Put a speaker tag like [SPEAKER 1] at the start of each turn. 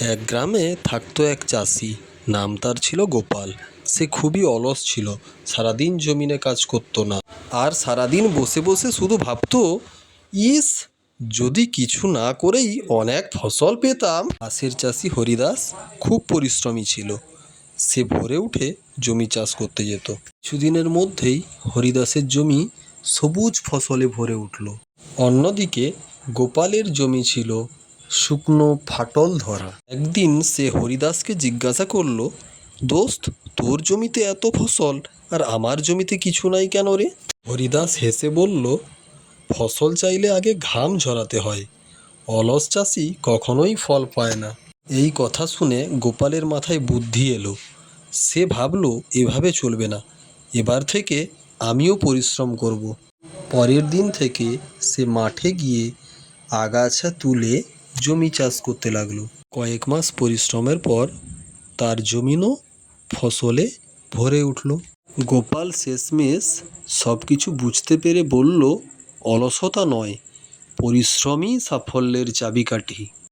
[SPEAKER 1] এক গ্রামে থাকতো এক চাষি। নাম তার ছিল গোপাল। সে খুবই অলস ছিল। সারাদিন জমিনে কাজ করতো না। আর সারাদিন বসে বসে শুধু ভাবতো, ইস, যদি কিছু না করেই অনেক ফসল পেতাম। পাশের চাষি হরিদাস খুব পরিশ্রমী ছিল। সে ভোরে উঠে জমি চাষ করতে যেত। কিছুদিনের মধ্যেই হরিদাসের জমি সবুজ ফসলে ভরে উঠল। অন্যদিকে গোপালের জমি ছিল শুকনো ফাটল ধরা। একদিন সে হরিদাসকে জিজ্ঞাসা করল, দোস্ত, তোর জমিতে এত ফসল আর আমার জমিতে কিছু নাই কেন রে? হরিদাস হেসে বলল, ফসল চাইলে আগে ঘাম ঝরাতে হয়, অলস চাষি কখনোই ফল পায় না। এই কথা শুনে গোপালের মাথায় বুদ্ধি এলো। সে ভাবলো, এভাবে চলবে না, এবার থেকে আমিও পরিশ্রম করব। পরের দিন থেকে সে মাঠে গিয়ে আগাছা তুলে জমি চাষ করতে লাগল। কয়েক মাস পরিশ্রমের পর তার জমিনও ফসলে ভরে উঠল। গোপাল শেষমেশ সব কিছু বুঝতে পেরে বলল, অলসতা নয়, পরিশ্রমই সাফল্যের চাবিকাঠি।